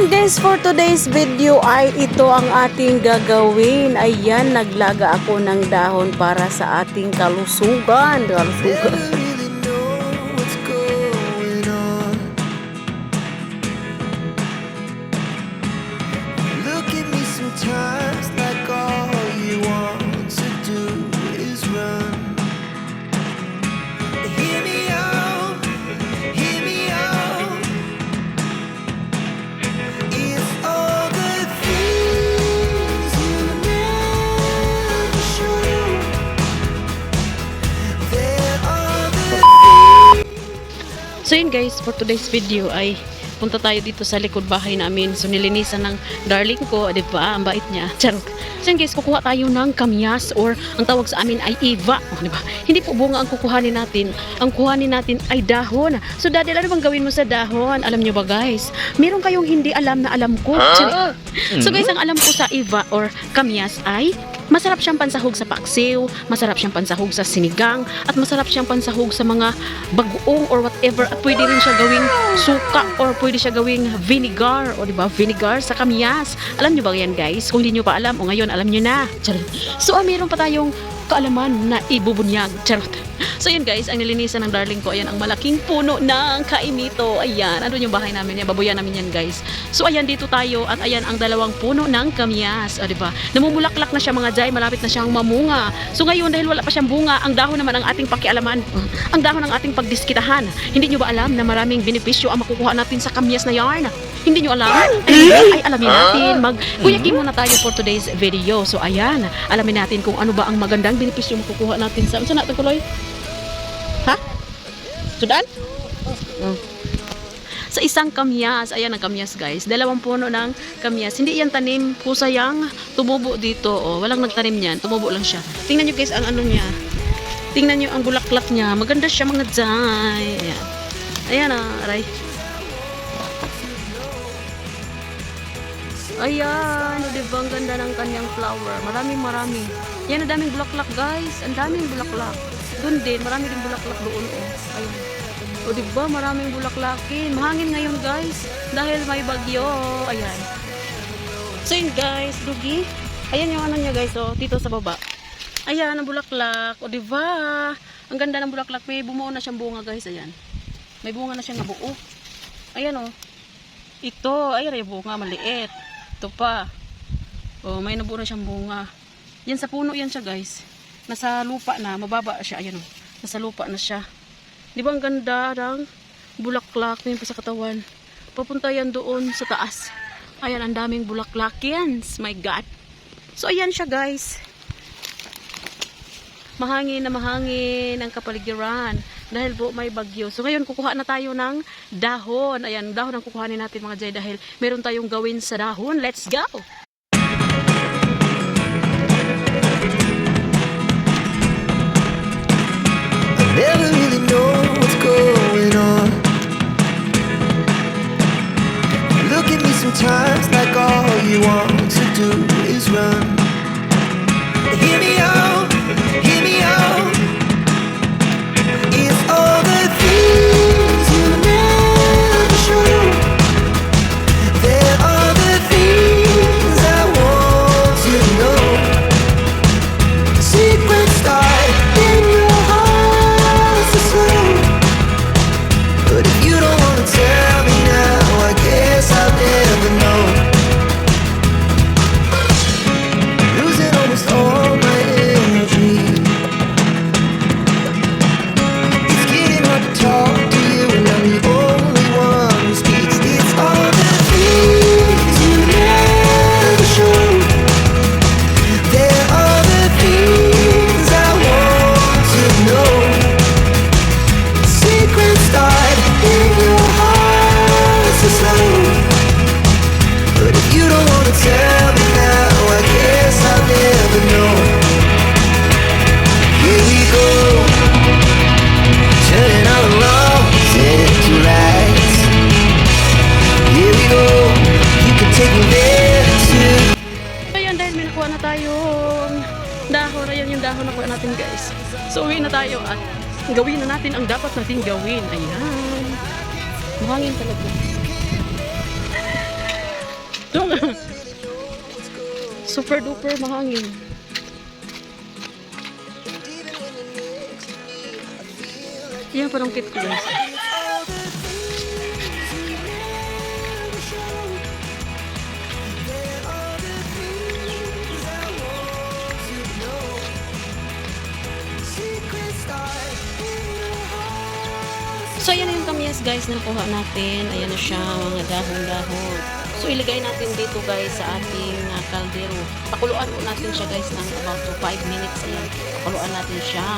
ayan guys, for today's video ay ito ang ating gagawin. Ayan, naglaga ako ng dahon para sa ating kalusugan. Kalusugan. Guys, for today's video ay punta tayo dito sa likod bahay namin. So nilinisan ng darling ko, di ba? Ang bait niya. Charot. So guys, kukuha tayo ng kamyas or ang tawag sa amin ay iva. Oh, di ba? Hindi po bunga ang kukuhanin natin. Ang kuhanin natin ay dahon. So daddy, ano bang gawin mo sa dahon? Alam niyo ba guys? Meron kayong hindi alam na alam ko. Charot. So guys, ang alam ko sa iva or kamyas ay Masarap siyang pansahog sa paksiw, masarap siyang pansahog sa sinigang, at masarap siyang pansahog sa mga bagoong or whatever. At pwede rin siya gawing suka or pwede siya gawing vinegar, o di ba vinegar sa kamyas. Alam niyo ba yan guys? Kung hindi niyo pa alam, o ngayon alam niyo na. So ah, meron pa tayong kaalaman na ibubunyag. Charot. So yun guys, ang nilinisan ng darling ko, ayan ang malaking puno ng kaimito. Ayan, ano yung bahay namin yan, babuyan namin yan guys. So ayan, dito tayo at ayan ang dalawang puno ng kamyas. O diba? Namumulaklak na siya mga jay, malapit na siyang mamunga. So ngayon, dahil wala pa siyang bunga, ang dahon naman ang ating pakialaman. Ang dahon ang ating pagdiskitahan. Hindi nyo ba alam na maraming benepisyo ang makukuha natin sa kamyas na yarn? Hindi nyo alam? Ay, ay alamin natin. Mag Kuyakin muna tayo for today's video. So ayan, alamin natin kung ano ba ang magandang benepisyo makukuha natin sa... Saan natin kuloy? Ha? Sudan? Oh. Sa isang kamyas, ayan ang kamyas guys, dalawang puno ng kamyas. Hindi yan tanim, kusayang tumubo dito. Oh. Walang nagtanim niyan, tumubo lang siya. Tingnan nyo guys ang ano niya. Tingnan nyo ang bulaklak niya. Maganda siya mga jay. Ayan. Ayan ah, aray. Ayan, o diba ang ganda ng kanyang flower. Maraming marami. Yan, ang daming bulaklak guys. Ang daming bulaklak. Doon din, marami din bulaklak doon. Oh. Ayan. O diba, maraming bulaklakin. Mahangin ngayon guys. Dahil may bagyo. Ayan. So yun guys, dugi. Ayan yung ano niya guys, oh, dito sa baba. Ayan, ang bulaklak. O diba? Ang ganda ng bulaklak. May bumuo na siyang bunga guys. Ayan. May bunga na siyang nabuo. Ayan oh. Ito, ay ay bunga maliit. Ito pa. Oh, may nabuo na siyang bunga. Yan sa puno yan siya, guys. Nasa lupa na, mababa siya. Ayan oh. Nasa lupa na siya. Di ba ang ganda ng bulaklak pa sa katawan? Papunta yan doon sa taas. Ayan, ang daming bulaklak yan. My God. So, ayan siya, guys. Mahangin na mahangin ang kapaligiran dahil po may bagyo. So ngayon kukuha na tayo ng dahon. Ayan, dahon ang kukuhanin natin mga jay dahil meron tayong gawin sa dahon. Let's go! Never really know what's going on. Look at me sometimes like all you want to do is run. Never know. Ayan, may nakuha na tayong dahon. Ayan yung dahon na kuha natin guys. So uwi na tayo at gawin na natin ang dapat natin gawin. Ayan. Mahangin talaga. Dong. Super duper mahangin. Yan parang kit ko guys. So, yan yung kamyas guys na nakuha natin. Ayan na siya, mga dahon-dahon. So, ilagay natin dito guys sa ating uh, kaldero. Pakuluan natin siya guys ng about 5 minutes. Ayan, pakuluan natin siya.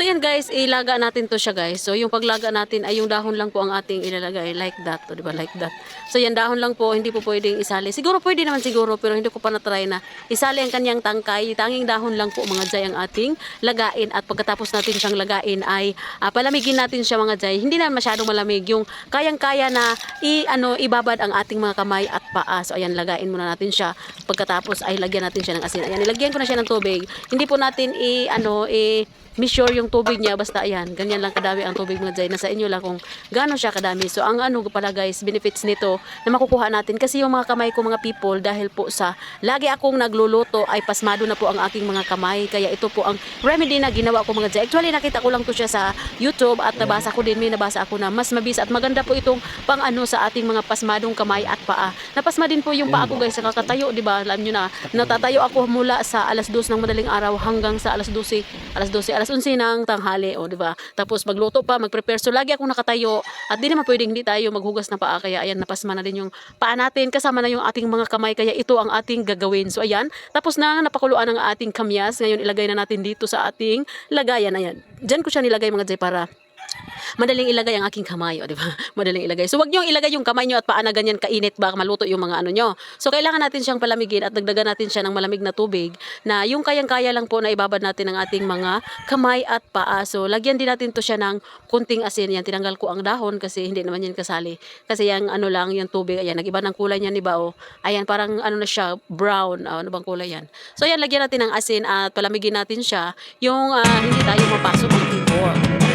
So yan guys, ilaga natin to siya guys. So yung paglaga natin ay yung dahon lang po ang ating ilalagay like that, o, di ba? Like that. So yan dahon lang po, hindi po pwedeng isali. Siguro pwede naman siguro pero hindi ko pa na-try na isali ang kanyang tangkay. Tanging dahon lang po mga jay ang ating lagain at pagkatapos natin siyang lagain ay ah, palamigin natin siya mga jay. Hindi na masyadong malamig yung kayang-kaya na i ano ibabad ang ating mga kamay at paa. So ayan lagain muna natin siya. Pagkatapos ay lagyan natin siya ng asin. Ayan nilagyan ko na siya ng tubig. Hindi po natin i ano i measure yung tubig niya basta ayan ganyan lang kadami ang tubig mga jay. Nasa inyo lang kung gaano siya kadami. So ang ano pala guys benefits nito na makukuha natin. Kasi yung mga kamay ko mga people dahil po sa lagi akong nagluluto ay pasmado na po ang aking mga kamay. Kaya ito po ang remedy na ginawa ko mga jay. Actually nakita ko lang to siya sa YouTube at nabasa ko din may nabasa ako na mas mabisa at maganda po itong pang ano sa ating mga pasmadong kamay at paa. Napasma din po yung paa ko guys sa kakatayo di ba? Alam nyo na natatayo ako mula sa alas 2 ng madaling araw hanggang sa alas 12 alas 12 alas 11 ng tanghali o di ba? Tapos magluto pa magprepare. So lagi akong nakatayo at di naman pwedeng hindi tayo maghugas ng paa. Kaya ayan napasma na din yung paa natin. Kasama na yung ating mga kamay. Kaya ito ang ating gagawin. So ayan. Tapos na napakuluan ang ating kamyas. Ngayon ilagay na natin dito sa ating lagayan. Ayan. Diyan ko siya nilagay mga jay para madaling ilagay ang aking kamay, di ba? Madaling ilagay. So, wag niyo ilagay yung kamay niyo at paa na ganyan kainit baka maluto yung mga ano niyo. So, kailangan natin siyang palamigin at dagdagan natin siya ng malamig na tubig na yung kayang-kaya lang po na ibabad natin ang ating mga kamay at paa. So, lagyan din natin to siya ng kunting asin. Yan, tinanggal ko ang dahon kasi hindi naman yan kasali. Kasi yung ano lang, yung tubig, ayan, nag-iba ng kulay niya, di ba? O, ayan, parang ano na siya, brown. Ah, ano bang kulay yan? So, ayan, lagyan natin ng asin at palamigin natin siya yung ah, hindi tayo mapasok ng keyboard.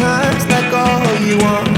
At me sometimes like all you want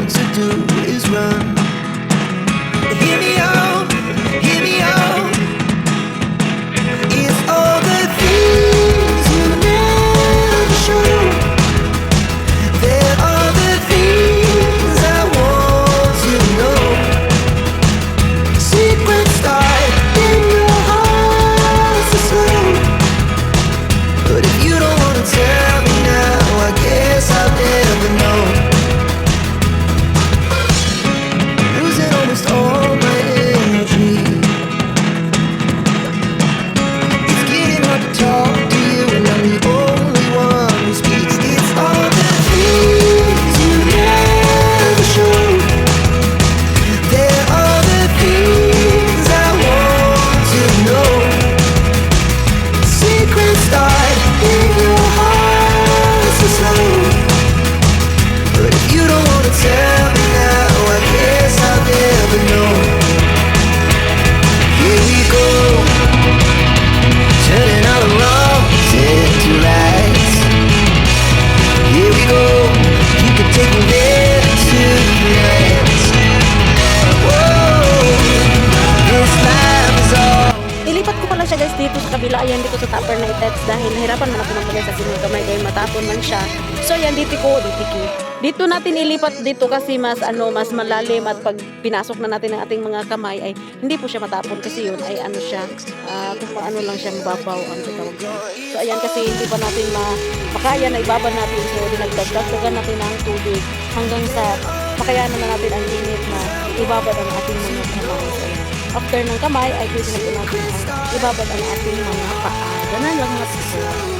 dito ko, dito ko. Dito natin ilipat dito kasi mas ano mas malalim at pag pinasok na natin ang ating mga kamay ay hindi po siya matapon kasi yun ay ano siya ah, kung paano lang siya mababaw ang tawag. So ayan kasi hindi pa natin ma makaya na ibaba natin so dinagdagdagan natin ng tubig hanggang sa makayanan na natin ang init na ibabad ang ating mga kamay. So. After ng kamay ay pwede na natin ang ibabad ang ating mga paa. Ganun lang mga sisi.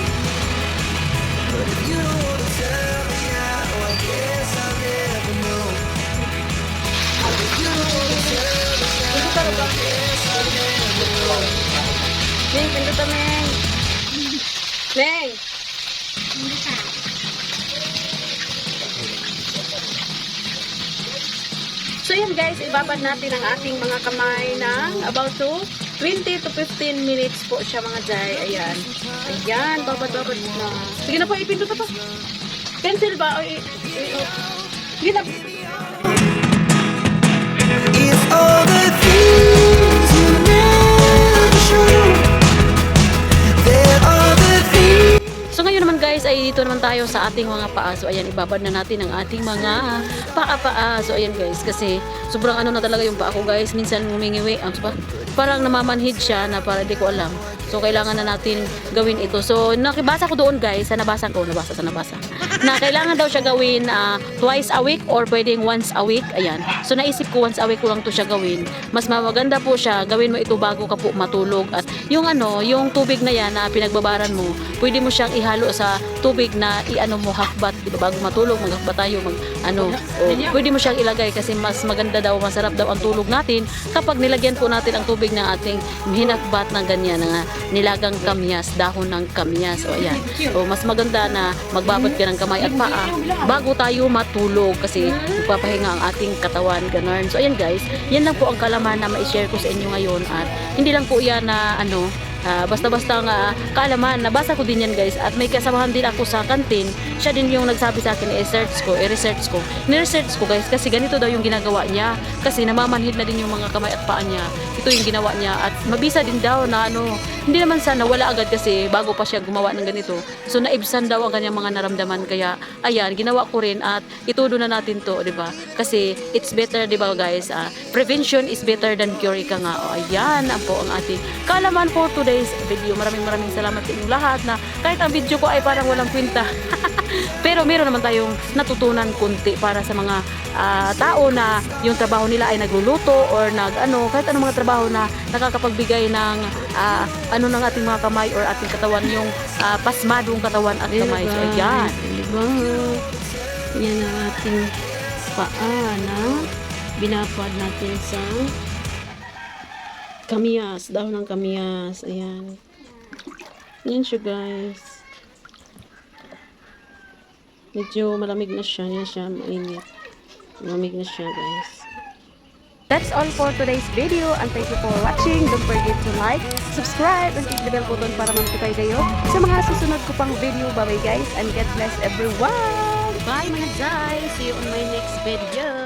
Neng, pindutan Neng. Neng. So yan guys, ibabad natin ang ating mga kamay ng about to 20 to 15 minutes po siya mga jay. Ayan. Ayan, babad-babad na. Sige na po, ipindot pa. Pencil ba? O, i- i- o. Sige na. It's all the guys ay dito naman tayo sa ating mga paa. So ayan ibabad na natin ang ating mga paa-paa. So ayan guys kasi sobrang ano na talaga yung paa ko guys. Minsan ngumingiwi. Ang ba? Parang namamanhid siya na para di ko alam. So kailangan na natin gawin ito. So nakibasa ko doon guys. Sa nabasa ko. Nabasa sa nabasa. Na kailangan daw siya gawin ah, twice a week or pwedeng once a week. Ayan. So naisip ko once a week ko lang to siya gawin. Mas maganda po siya. Gawin mo ito bago ka po matulog. At yung ano, yung tubig na yan na pinagbabaran mo, pwede mo siyang ihalo sa tubig na iano mo half bath, di ba? Bago matulog, mag half bath tayo, mag ano, o, pwede mo siyang ilagay kasi mas maganda daw, masarap daw ang tulog natin kapag nilagyan po natin ang tubig ng ating hinakbat ng ganyan na nilagang kamyas, dahon ng kamyas. O ayan. O mas maganda na magbabad ka ng kamay at paa bago tayo matulog kasi magpapahinga ang ating katawan, ganun. So ayan guys, yan lang po ang kalaman na ma-share ko sa inyo ngayon at hindi lang po yan na ano, Ah, basta-basta nga kaalaman, nabasa ko din yan guys at may kasamahan din ako sa kantin. Siya din yung nagsabi sa akin i-search ko, i-research ko. Ni-research ko guys kasi ganito daw yung ginagawa niya. Kasi namamanhid na din yung mga kamay at paa niya. Ito yung ginawa niya. At mabisa din daw na ano hindi naman sana wala agad kasi bago pa siya gumawa ng ganito. So naibsan daw ang kanyang mga naramdaman. Kaya ayan ginawa ko rin at itudo na natin to di ba? Kasi it's better di ba guys? Ah, prevention is better than cure ika nga. O ayan po ang ating kalaman for today's video maraming maraming salamat sa inyong lahat na kahit ang video ko ay parang walang kwenta pero meron naman tayong natutunan kunti para sa mga ah, tao na yung trabaho nila ay nagluluto or nag ano kahit anong mga trabaho na nakakapagbigay ng ah, ano ng ating mga kamay or ating katawan yung ah, pasmadong katawan at kamay. So ayan. Diba? Yan ang ating paa na binapad natin sa kamiyas, dahon ng kamiyas. Ayan. Yan siya guys. Medyo malamig na siya. Yan siya, mainit. Malamig na siya guys. That's all for today's video and thank you for watching. Don't forget to like, subscribe, and click the bell button para ma-notify kayo sa mga susunod ko pang video. Bye-bye guys and God bless everyone! Bye mga guys! See you on my next video!